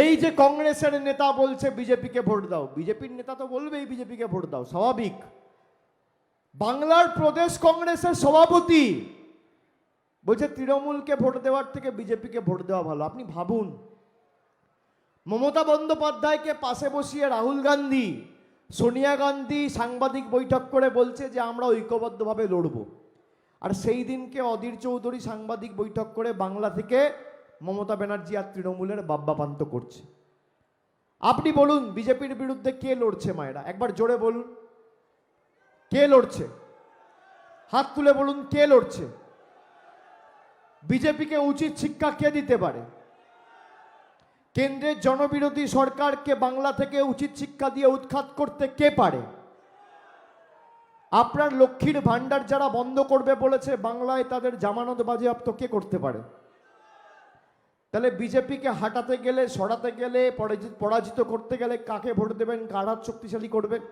এই যে কংগ্রেসের নেতা বলছে, বিজেপিকে ভোট দাও। বিজেপির নেতা তো বলবেই বিজেপিকে ভোট দাও, স্বাভাবিক। বাংলার প্রদেশ কংগ্রেসের সভাপতি বলছে, তৃণমূলকে ভোট দেওয়ার থেকে বিজেপিকে ভোট দেওয়া ভালো। আপনি ভাবুন, মমতা বন্দ্যোপাধ্যায়কে পাশে বসিয়ে রাহুল গান্ধী, সোনিয়া গান্ধী সাংবাদিক বৈঠক করে বলছে যে, আমরা ঐক্যবদ্ধভাবে লড়ব। আর সেই দিনকে অধীর চৌধুরী সাংবাদিক বৈঠক করে বাংলা থেকে মমতা ব্যানার্জি আর তৃণমূলের বাব্যাপান্ত করছে। আপনি বলুন, বিজেপির বিরুদ্ধে কে লড়ছে মায়েরা? একবার জোরে বলুন। কে লড়ছে? হাত তুলে বলুন, কে লড়ছে? বিজেপিকে উচিত শিক্ষা কে দিতে পারে? কেন্দ্রের জনবিরোধী সরকারকে বাংলা থেকে উচিত শিক্ষা দিয়ে উৎখাত করতে কে পারে? আপনার লক্ষ্মীর ভাণ্ডার যারা বন্ধ করবে বলেছে, বাংলায় তাদের জামানত বাজেয়াপ্ত কে করতে পারে? তাহলে বিজেপিকে হাঁটাতে গেলে, সরাতে গেলে, পরাজিত করতে গেলে কাকে ভোট দেবেন? কার শক্তিশালী করবেন